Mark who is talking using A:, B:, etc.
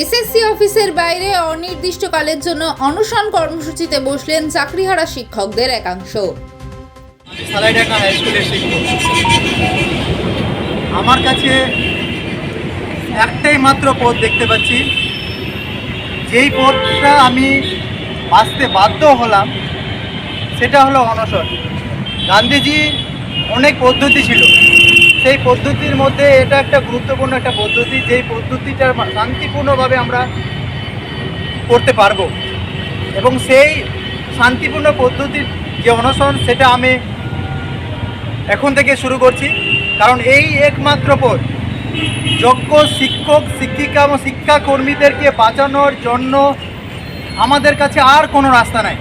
A: SSC অফিসের বাইরে অনির্দিষ্টকালের জন্য অনশন কর্মসূচিতে বসলেন চাকরিহারা শিক্ষকদের একাংশ।
B: আমার কাছে একটাই মাত্র পথ দেখতে পাচ্ছি। যেই পথটা আমি বাঁচতে বাধ্য হলাম, সেটা হলো অনশন। গান্ধীজি অনেক পদ্ধতি ছিল। সেই পদ্ধতির মধ্যে এটা একটা গুরুত্বপূর্ণ একটা পদ্ধতি, যেই পদ্ধতিটা শান্তিপূর্ণভাবে আমরা করতে পারব। এবং সেই শান্তিপূর্ণ পদ্ধতির যে অনশন, সেটা আমি এখন থেকে শুরু করছি। কারণ এই একমাত্র পথ, যোগ্য শিক্ষক, শিক্ষিকা এবং শিক্ষাকর্মীদেরকে বাঁচানোর জন্য আমাদের কাছে আর কোনো রাস্তা নাই।